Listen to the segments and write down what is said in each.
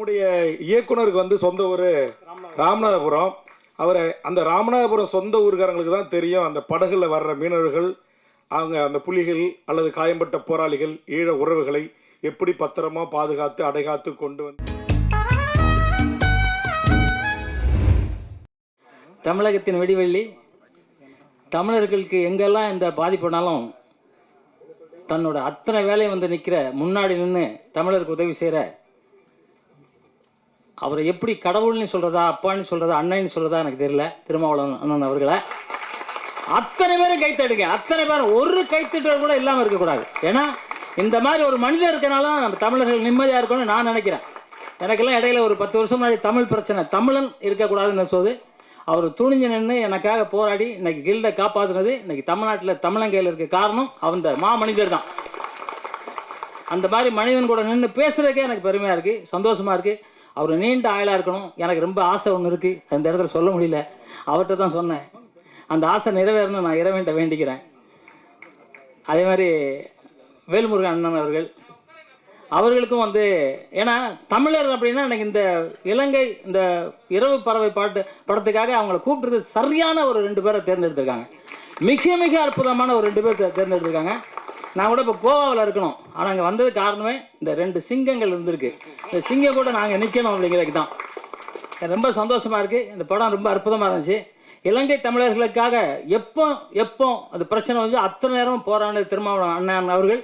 நம்முடைய இயக்குனருக்கு வந்து சொந்த ஊர் ராமநாதபுரம். அவரை அந்த ராமநாதபுரம் சொந்த ஊர்காரங்களுக்கு தான் தெரியும். அந்த படகுல வர்ற மீனவர்கள் அவங்க அந்த புலிகள் அல்லது காயம்பட்ட போராளிகள் ஈழ உறவுகளை எப்படி பத்திரமா பாதுகாத்து அடைகாத்து கொண்டு வந்து தமிழகத்தின் வெடிவெள்ளி தமிழர்களுக்கு எங்கெல்லாம் இந்த பாதிப்புனாலும் தன்னோட அத்தனை வேலையை வந்து நிற்கிற முன்னாடி நின்று தமிழருக்கு உதவி செய்கிற அவரை எப்படி கடவுள்னு சொல்கிறதா அப்பான்னு சொல்கிறதா அண்ணன்னு சொல்கிறதா எனக்கு தெரியல. திருமாவளவன் அண்ணன் அவர்களை. அத்தனை பேரும் கைத்தடுங்க அத்தனை பேரும் ஒரு கைத்தட்டல் கூட இல்லாமல் இருக்கக்கூடாது. ஏன்னா இந்த மாதிரி ஒரு மனிதர் இருக்கனால நம்ம தமிழர்கள் நிம்மதியாக இருக்கணும்னு நான் நினைக்கிறேன். எனக்கெல்லாம் இடையில ஒரு பத்து வருஷம் முன்னாடி தமிழ் பிரச்சனை. தமிழன் இருக்கக்கூடாதுன்னு சொல்லுது அவர் துணிஞ்சு நின்று எனக்காக போராடி இன்னைக்கு கில்டை காப்பாற்றுனது இன்னைக்கு தமிழ்நாட்டில் தமிழங்கையில் இருக்க காரணம் அந்த மா மனிதர் தான். அந்த மாதிரி மனிதன் கூட நின்று பேசுறதுக்கே எனக்கு பெருமையாக இருக்குது சந்தோஷமாக இருக்குது அவர் நீண்ட ஆயிலாக இருக்கணும். எனக்கு ரொம்ப ஆசை ஒன்று இருக்குது அந்த இடத்துல சொல்ல முடியல. அவர்கிட்ட தான் சொன்னேன். அந்த ஆசை நிறைவேறணும் நான் இறைவன்ட்ட வேண்டிக்கிறேன். அதே மாதிரி வேல்முருகன் அண்ணன் அவர்கள். அவர்களுக்கும் வந்து ஏன்னா தமிழர் அப்படின்னா எனக்கு இந்த இலங்கை இந்த இரவு பறவை பாட்டு படத்துக்காக அவங்கள கூப்பிட்டுறது சரியான ஒரு ரெண்டு பேரை தேர்ந்தெடுத்திருக்காங்க. மிக மிக அற்புதமான ஒரு ரெண்டு பேர் தேர்ந்தெடுத்திருக்காங்க. நான் கூட இப்போ கோவாவில் இருக்கணும். ஆனால் அங்கே வந்தது காரணமே இந்த ரெண்டு சிங்கங்கள் இருந்திருக்கு. இந்த சிங்கம் கூட நாங்கள் நிற்கணும் அப்படிங்கிறதுக்கு தான். ரொம்ப சந்தோஷமாக இருக்குது இந்த படம் ரொம்ப அற்புதமாக இருந்துச்சு. இலங்கை தமிழர்களுக்காக எப்போ எப்போ அது பிரச்சனை வந்து அத்தனை நேரம் போராடின திருமாவளவன் அண்ணன் அவர்கள்.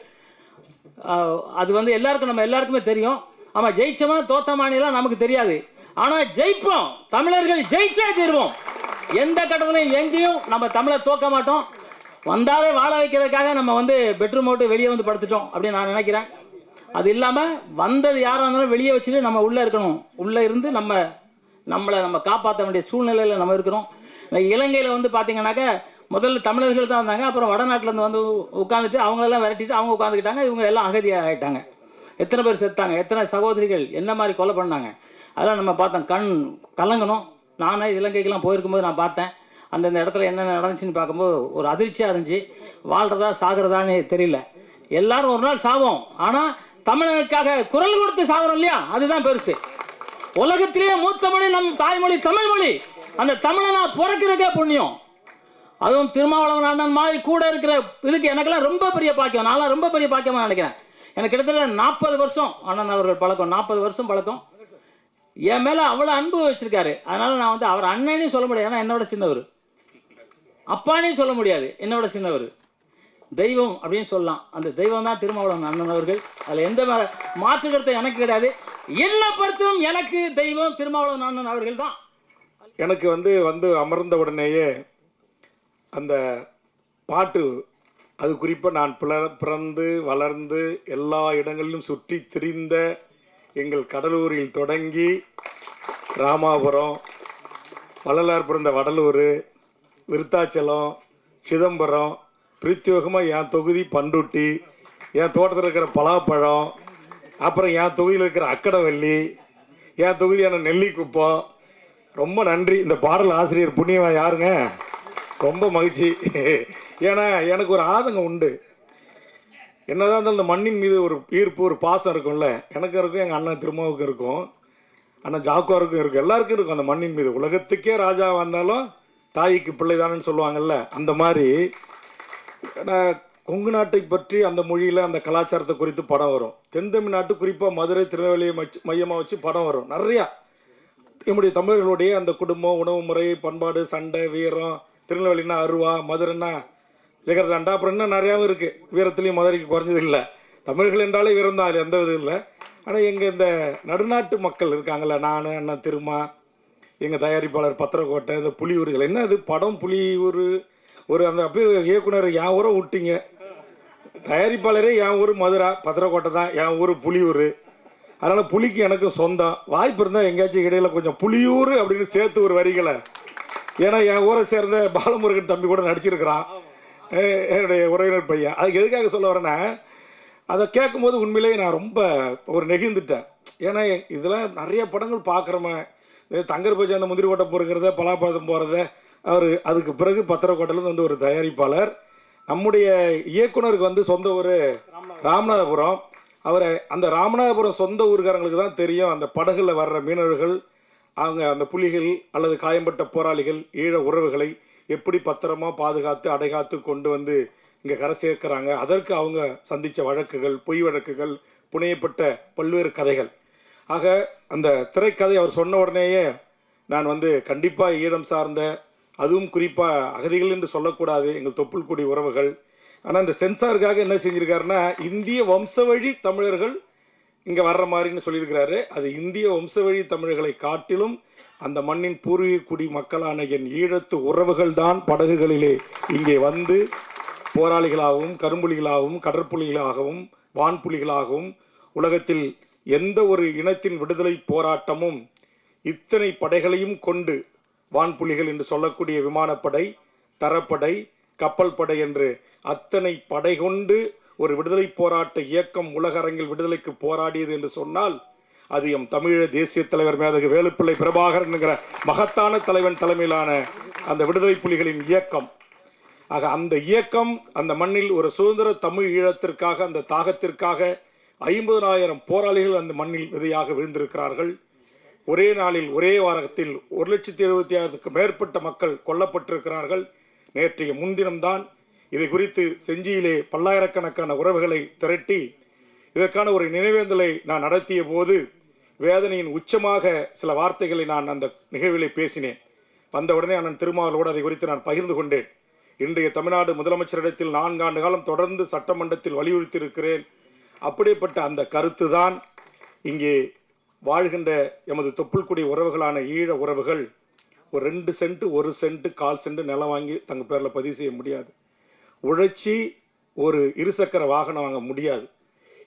அது வந்து எல்லாருக்கும் நம்ம எல்லாருக்குமே தெரியும். ஆமாம் ஜெயிச்சவன் தோத்தமானிலாம் நமக்கு தெரியாது. ஆனால் ஜெயிப்போம். தமிழர்கள் ஜெயிச்சே தீர்வோம். எந்த கட்டத்திலையும் எங்கேயும் நம்ம தமிழை தோக்க மாட்டோம். வந்தாலே வாழ வைக்கிறதுக்காக நம்ம வந்து பெட்ரூம் விட்டு வெளியே வந்து படுத்துட்டோம் அப்படின்னு நான் நினைக்கிறேன். அது இல்லாமல் வந்தது யாராக இருந்தாலும் வெளியே வச்சுட்டு நம்ம உள்ளே இருக்கணும். உள்ளே இருந்து நம்ம நம்மளை நம்ம காப்பாற்ற வேண்டிய சூழ்நிலையில் நம்ம இருக்கிறோம். இலங்கையில் வந்து பார்த்தீங்கன்னாக்கா முதல்ல தமிழர்கள் தான் இருந்தாங்க. அப்புறம் வடநாட்டிலேருந்து வந்து உட்காந்துட்டு அவங்களெல்லாம் விரட்டிட்டு அவங்க உட்காந்துக்கிட்டாங்க இவங்க எல்லாம் அகதியாக ஆகிட்டாங்க எத்தனை பேர் செத்தாங்க? எத்தனை சகோதரிகள்? என்ன மாதிரி கொலை பண்ணாங்க? அதெல்லாம் நம்ம பார்த்தோம். கண் கலங்கணும். நானே இலங்கைக்கெல்லாம் போயிருக்கும்போது நான் பார்த்தேன். அந்தந்த இடத்துல என்ன நடந்துச்சுன்னு பார்க்கும்போது ஒரு அதிர்ச்சியாக இருந்துச்சு. வாழ்கிறதா சாகிறதான்னு தெரியல. எல்லாரும் ஒரு நாள் சாவோம். ஆனால் தமிழனுக்காக குரல் கொடுத்து சாகிறோம் இல்லையா? அதுதான் பெருசு. உலகத்திலேயே மூத்த மொழி நம் தாய்மொழி தமிழ் மொழி. அந்த தமிழனா பிறக்கிறதுக்கே புண்ணியம். அதுவும் திருமாவளவன் அண்ணன் மாதிரி கூட இருக்கிற இதுக்கு எனக்கெல்லாம் ரொம்ப பெரிய பாக்கியம். நான்லாம் ரொம்ப பெரிய பாக்கியமாக நினைக்கிறேன். எனக்கு கிட்டத்தட்ட நாற்பது வருஷம் அண்ணன் அவர்கள் பழக்கம். நாற்பது வருஷம் பழக்கம். என் மேலே அவ்வளோ அன்பு வச்சிருக்காரு. அதனால நான் வந்து அவர் அண்ணனையும் சொல்ல முடியாது. ஏன்னா என்னோட சின்னவர். அப்பானே சொல்ல முடியாது. என்னோட சின்னவர். தெய்வம் அப்படின்னு சொல்லலாம். அந்த தெய்வம் தான் திருமாவளவன் அண்ணன் அவர்கள். அதில் எந்த மா- மாற்று எனக்கு கிடையாது. என்னை பொறுத்தும் எனக்கு தெய்வம் திருமாவளவன் அண்ணன் அவர்கள் தான். எனக்கு வந்து வந்து அமர்ந்த உடனேயே அந்த பாட்டு அது குறிப்பாக நான் பிற பிறந்து வளர்ந்து எல்லா இடங்களிலும் சுற்றி திரிந்த எங்கள் கடலூரில் தொடங்கி ராமாபுரம் வள்ளலார் பிறந்த வடலூர் விருத்தாச்சலம் சிதம்பரம் பிரத்யோகமாக என் தொகுதி பண்டுட்டி என் தோட்டத்தில் இருக்கிற பலாப்பழம் அப்புறம் என் தொகுதியில் இருக்கிற அக்கடவள்ளி என் தொகுதியான நெல்லிக்குப்பம். ரொம்ப நன்றி. இந்த பாடல் ஆசிரியர் புண்ணியவன் யாருங்க? ரொம்ப மகிழ்ச்சி. ஏன்னா எனக்கு ஒரு ஆதங்கம் உண்டு. என்னதான் இருந்தாலும் இந்த மண்ணின் மீது ஒரு ஈர்ப்பு ஒரு பாசம் இருக்கும்ல. எனக்கும் இருக்கும் எங்கள் அண்ணன் திருமாவுக்கும் இருக்கும். அண்ணன் ஜாக்குவாருக்கும் இருக்கும். எல்லாருக்கும் இருக்கும் அந்த மண்ணின் மீது. உலகத்துக்கே ராஜா வந்தாலும் தாய்க்கு பிள்ளைதானன்னு சொல்லுவாங்கல்ல அந்த மாதிரி கொங்கு நாட்டை பற்றி அந்த மொழியில் அந்த கலாச்சாரத்தை குறித்து படம் வரும். தென் தமிழ்நாட்டு குறிப்பாக மதுரை திருநெல்வேலியை மச் மையமாக வச்சு படம் வரும். நிறையா. நம்முடைய தமிழர்களுடைய அந்த குடும்பம் உணவு முறை பண்பாடு சண்டை வீரம் திருநெல்வேலினா அருவா மதுரைன்னா ஜெகர்தாண்டா அப்புறம் இன்னும் நிறையாவும் இருக்குது வீரத்துலேயும் மதுரைக்கு குறைஞ்சது இல்லை. தமிழர்கள் என்றாலே வீரம் தான் அது எந்த விதம் இல்லை. ஆனால் எங்கள் இந்த நடுநாட்டு மக்கள் இருக்காங்கள்ல நான் அண்ணன் திருமா எங்கள் தயாரிப்பாளர் பத்திரக்கோட்டை இந்த புலியூர்கள். என்ன அது படம் புலியூர் ஒரு அந்த அப்படியே இயக்குனர் என் ஊரை விட்டீங்க. தயாரிப்பாளரே என் ஊர் மதுரை பத்திரக்கோட்டை தான் என் ஊர் புலியூர். அதனால் புலிக்கு எனக்கும் சொந்தம். வாய்ப்பு இருந்தால் எங்கேயாச்சும் இடையில கொஞ்சம் புலியூர் அப்படின்னு சேர்த்து ஒரு வரிகளை. ஏன்னா என் ஊரை சேர்ந்த பாலமுருகன் தம்பி கூட நடிச்சிருக்கிறான். என்னுடைய உறவினர் பையன். அதுக்கு எதுக்காக சொல்ல வரேன்னா அதை கேட்கும்போது உண்மையிலேயே நான் ரொம்ப ஒரு நெகிழ்ந்துட்டேன். ஏன்னா இதெல்லாம் நிறைய படங்கள் பார்க்குறோமே தங்கர் பஜை அந்த முந்திரி போகிறத பொறுக்கிறத பலாப்பழம் போகிறத அவர் அதுக்கு பிறகு பத்திரக்கோட்டையிலேருந்து வந்து ஒரு தயாரிப்பாளர். நம்முடைய இயக்குனருக்கு வந்து சொந்த ஊர் ராமநாதபுரம். அவரை அந்த ராமநாதபுரம் சொந்த ஊர்காரங்களுக்கு தான் தெரியும் அந்த படகுல வர்ற மீனவர்கள் அவங்க அந்த புலிகள் அல்லது காயம்பட்ட போராளிகள் ஈழ உறவுகளை எப்படி பத்திரமா பாதுகாத்து அடைகாத்து கொண்டு வந்து இங்கே கரை சேர்க்கிறாங்க. அதற்கு அவங்க சந்தித்த வழக்குகள் பொய் வழக்குகள் புனையப்பட்ட பல்வேறு கதைகள். ஆக அந்த திரைக்கதை அவர் சொன்ன உடனேயே நான் வந்து கண்டிப்பாக ஈழம் சார்ந்த அதுவும் குறிப்பாக அகதிகள் என்று சொல்லக்கூடாது எங்கள் தொப்புள் குடி உறவுகள். ஆனால் இந்த சென்சாருக்காக என்ன செஞ்சுருக்காருன்னா இந்திய வம்சவழி தமிழர்கள் இங்கே வர்ற மாதிரின்னு சொல்லியிருக்கிறாரு. அது இந்திய வம்சவழி தமிழர்களை காட்டிலும் அந்த மண்ணின் பூர்வீக குடி மக்களான என் ஈழத்து உறவுகள் தான் படகுகளிலே இங்கே வந்து போராளிகளாகவும் கரும்புலிகளாகவும் கடற்புலிகளாகவும் வான்புலிகளாகவும் உலகத்தில் எந்த ஒரு இனத்தின் விடுதலை போராட்டமும் இத்தனை படைகளையும் கொண்டு வான்புலிகள் என்று சொல்லக்கூடிய விமானப்படை தரப்படை கப்பல் படை என்று அத்தனை படை கொண்டு ஒரு விடுதலை போராட்ட இயக்கம் உலக அரங்கில் விடுதலைக்கு போராடியது என்று சொன்னால் அது எம் தமிழீழ தேசிய தலைவர் மேதகு வேலுப்பிள்ளை பிரபாகரன் என்கிற மகத்தான தலைவன் தலைமையிலான அந்த விடுதலை புலிகளின் இயக்கம். ஆக அந்த இயக்கம் அந்த மண்ணில் ஒரு சுதந்திர தமிழ் ஈழத்திற்காக அந்த தாகத்திற்காக ஐம்பதனாயிரம் போராளிகள் அந்த மண்ணில் விதையாக விழுந்திருக்கிறார்கள். ஒரே நாளில் ஒரே வாரத்தில் ஒரு லட்சத்தி எழுபத்தி ஆயிரத்துக்கு மேற்பட்ட மக்கள் கொல்லப்பட்டிருக்கிறார்கள். நேற்றைய முன்தினம்தான் இதை குறித்து செஞ்சியிலே பல்லாயிரக்கணக்கான உறவுகளை திரட்டி இதற்கான ஒரு நினைவேந்தலை நான் நடத்திய போது வேதனையின் உச்சமாக சில வார்த்தைகளை நான் அந்த நிகழ்விலே பேசினேன். வந்தவுடனே அண்ணன் திருமாவளோடு அதை குறித்து நான் பகிர்ந்து கொண்டேன். இன்றைய தமிழ்நாடு முதலமைச்சரிடத்தில் நான்காண்டு காலம் தொடர்ந்து சட்டமன்றத்தில் வலியுறுத்தியிருக்கிறேன். அப்படிப்பட்ட அந்த கருத்து தான் இங்கே வாழ்கின்ற எமது தொப்புள்குடி உறவுகளான ஈழ உறவுகள் ஒரு ரெண்டு சென்ட் ஒரு சென்ட் கால் சென்ட் நிலம் வாங்கி தங்க பேரில் பதிவு செய்ய முடியாது. உழைச்சி ஒரு இருசக்கர வாகனம் வாங்க முடியாது.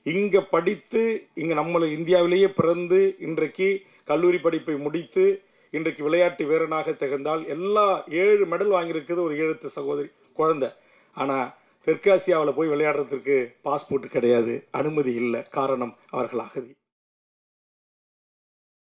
இங்கே படித்து இங்கே நம்மளை இந்தியாவிலேயே பிறந்து இன்றைக்கு கல்லூரி படிப்பை முடித்து இன்றைக்கு விளையாட்டு வீரனாக திகழ்ந்தால் எல்லா ஏழு மெடல் வாங்கியிருக்கிறது ஒரு எழுத்து சகோதரி குழந்தை. ஆனால் தெற்காசியாவில் போய் விளையாடுறதுக்கு பாஸ்போர்ட் கிடையாது. அனுமதி இல்லை. காரணம் அவர்கள் அகதி